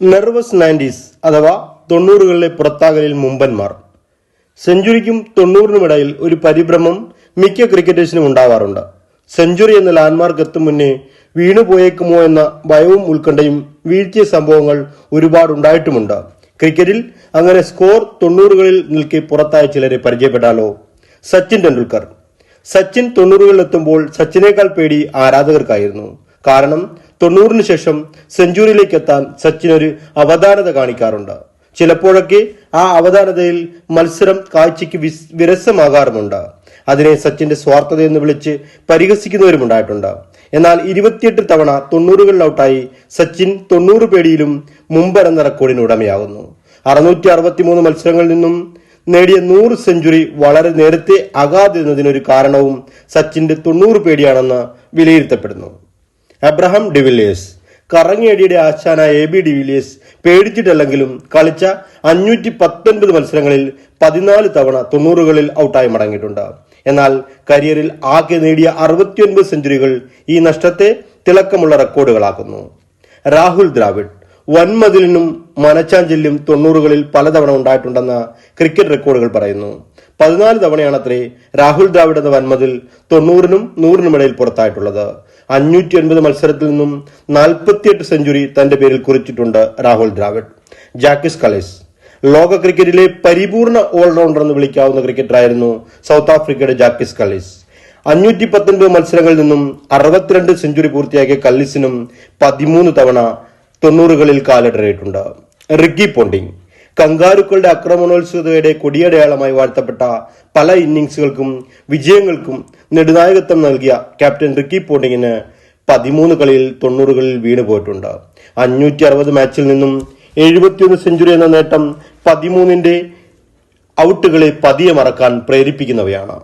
Nervous nineties അഥവാ തൊണ്ണൂറുകളിലെ പുറത്താകലിൽ മുമ്പന്മാർ. സെഞ്ചുറിക്കും തൊണ്ണൂറിനുമിടയിൽ ഒരു പരിഭ്രമം മിക്ക ക്രിക്കറ്റേഴ്സിനും ഉണ്ടാവാറുണ്ട്. സെഞ്ചുറി എന്ന ലാൻഡ്മാർക്ക് എത്തും മുന്നേ വീണുപോയേക്കുമോ എന്ന ഭയവും ഉത്കണ്ഠയും വീഴ്ത്തിയ സംഭവങ്ങൾ ഒരുപാട് ഉണ്ടായിട്ടുമുണ്ട്. ക്രിക്കറ്റിൽ അങ്ങനെ സ്കോർ തൊണ്ണൂറുകളിൽ നിൽക്കി പുറത്തായ ചിലരെ പരിചയപ്പെട്ടാലോ? സച്ചിൻ ടെണ്ടുൽക്കർ. സച്ചിൻ തൊണ്ണൂറുകളിൽ എത്തുമ്പോൾ സച്ചിനേക്കാൾ പേടി ആരാധകർക്കായിരുന്നു. കാരണം തൊണ്ണൂറിന് ശേഷം സെഞ്ചുറിയിലേക്ക് എത്താൻ സച്ചിൻ ഒരു അവധാനത കാണിക്കാറുണ്ട്. ചിലപ്പോഴൊക്കെ ആ അവധാനതയിൽ മത്സരം കാഴ്ചയ്ക്ക് വിരസമാകാറുമുണ്ട്. അതിനെ സച്ചിന്റെ സ്വാർത്ഥത എന്ന് വിളിച്ച് പരിഹസിക്കുന്നവരുമുണ്ടായിട്ടുണ്ട് എന്നാൽ ഇരുപത്തിയെട്ട് തവണ തൊണ്ണൂറുകളിൽ ഔട്ടായി സച്ചിൻ തൊണ്ണൂറ് പേടിയിലും മുമ്പെന്ന റെക്കോർഡിന് ഉടമയാകുന്നു. അറുന്നൂറ്റി അറുപത്തിമൂന്ന് മത്സരങ്ങളിൽ നിന്നും നേടിയ നൂറ് സെഞ്ചുറി വളരെ നേരത്തെ ആകാതിരുന്നതിനൊരു കാരണവും സച്ചിന്റെ തൊണ്ണൂറ് പേടിയാണെന്ന് വിലയിരുത്തപ്പെടുന്നു. അബ്രഹാം ഡിവില്ലിയേഴ്സ് കറങ്ങിയടിയുടെ ആശാനായ എ ബി ഡിവിലിയേഴ്സ് പേടിച്ചിട്ടല്ലെങ്കിലും കളിച്ച അഞ്ഞൂറ്റി പത്തൊൻപത് മത്സരങ്ങളിൽ പതിനാല് തവണ തൊണ്ണൂറുകളിൽ ഔട്ടായി മടങ്ങിയിട്ടുണ്ട്. എന്നാൽ കരിയറിൽ ആകെ നേടിയ അറുപത്തിയൊൻപത് സെഞ്ചുറികൾ ഈ നഷ്ടത്തെ തിളക്കമുള്ള റെക്കോർഡുകളാക്കുന്നു. രാഹുൽ ദ്രാവിഡ് വൻമതിലിനും മനച്ചാഞ്ചലിലും തൊണ്ണൂറുകളിൽ പലതവണ ഉണ്ടായിട്ടുണ്ടെന്ന ക്രിക്കറ്റ് റെക്കോർഡുകൾ പറയുന്നു. പതിനാല് തവണയാണത്രേ രാഹുൽ ദ്രാവിഡ് എന്ന വൻമതിൽ തൊണ്ണൂറിനും നൂറിനുമിടയിൽ പുറത്തായിട്ടുള്ളത്. അഞ്ഞൂറ്റി ഒൻപത് മത്സരത്തിൽ നിന്നും നാൽപ്പത്തിയെട്ട് സെഞ്ചുറി തന്റെ പേരിൽ കുറിച്ചിട്ടുണ്ട് രാഹുൽ ദ്രാവിഡ്. ജാക്കിസ് കലേസ്. ലോക ക്രിക്കറ്റിലെ പരിപൂർണ ഓൾറൗണ്ടർ എന്ന് വിളിക്കാവുന്ന ക്രിക്കറ്ററായിരുന്നു സൗത്ത് ആഫ്രിക്കയുടെ ജാക്കിസ് കലീസ്. അഞ്ഞൂറ്റി പത്തൊൻപത് മത്സരങ്ങളിൽ നിന്നും അറുപത്തിരണ്ട് സെഞ്ചുറി പൂർത്തിയാക്കിയ കല്ലിസിനും പതിമൂന്ന് തവണ തൊണ്ണൂറുകളിൽ കാലിടറിയിട്ടുണ്ട് റിക്കി പോണ്ടിങ്. കങ്കാരുക്കളുടെ ആക്രമണോത്സുകതയുടെ കൊടിയടയാളമായി വാഴ്ത്തപ്പെട്ട പല ഇന്നിംഗ്സുകൾക്കും വിജയങ്ങൾക്കും നെടുനായകത്വം നൽകിയ ക്യാപ്റ്റൻ റിക്കി പോണ്ടിങ്ങിന് പതിമൂന്ന് കളിയിൽ തൊണ്ണൂറുകളിൽ വീണു പോയിട്ടുണ്ട്. അഞ്ഞൂറ്റി അറുപത് മാച്ചിൽ നിന്നും എഴുപത്തിയൊന്ന് സെഞ്ചുറി എന്ന നേട്ടം പതിമൂന്നിന്റെ ഔട്ടുകളെ പതിയെ മറക്കാൻ പ്രേരിപ്പിക്കുന്നവയാണ്.